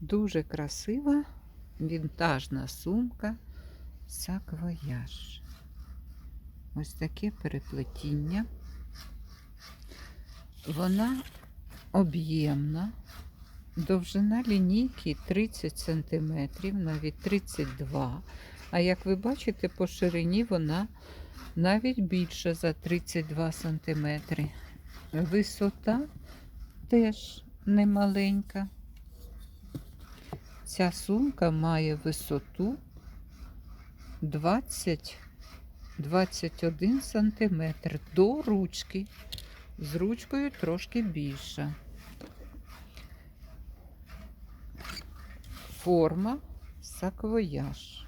Дуже красива вінтажна сумка саквояж. Ось таке переплетіння. Вона об'ємна. Довжина лінійки 30 см, навіть 32 А як ви бачите, по ширині вона навіть більша за 32 см. Висота теж немаленька. Ця сумка має висоту 20-21 см до ручки. З ручкою трошки більша. Форма саквояж.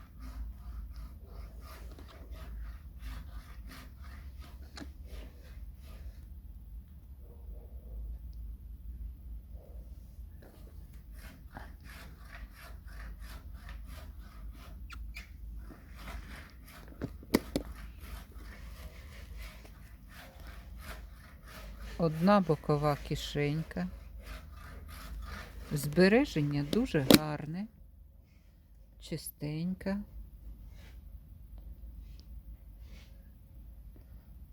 Одна бокова кишенька. Збереження дуже гарне, чистенька,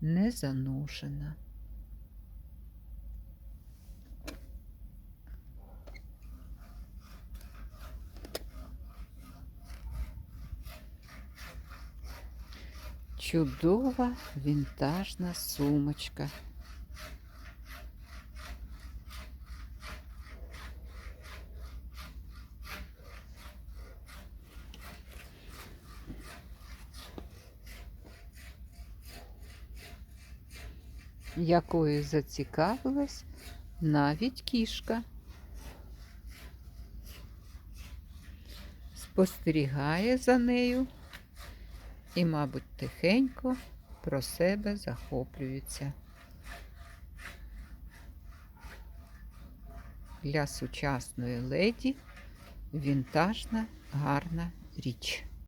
не заношена. Чудова вінтажна сумочка. Якою зацікавилась навіть кішка. Спостерігає за нею і, мабуть, тихенько про себе захоплюється. Для сучасної леді вінтажна гарна річ.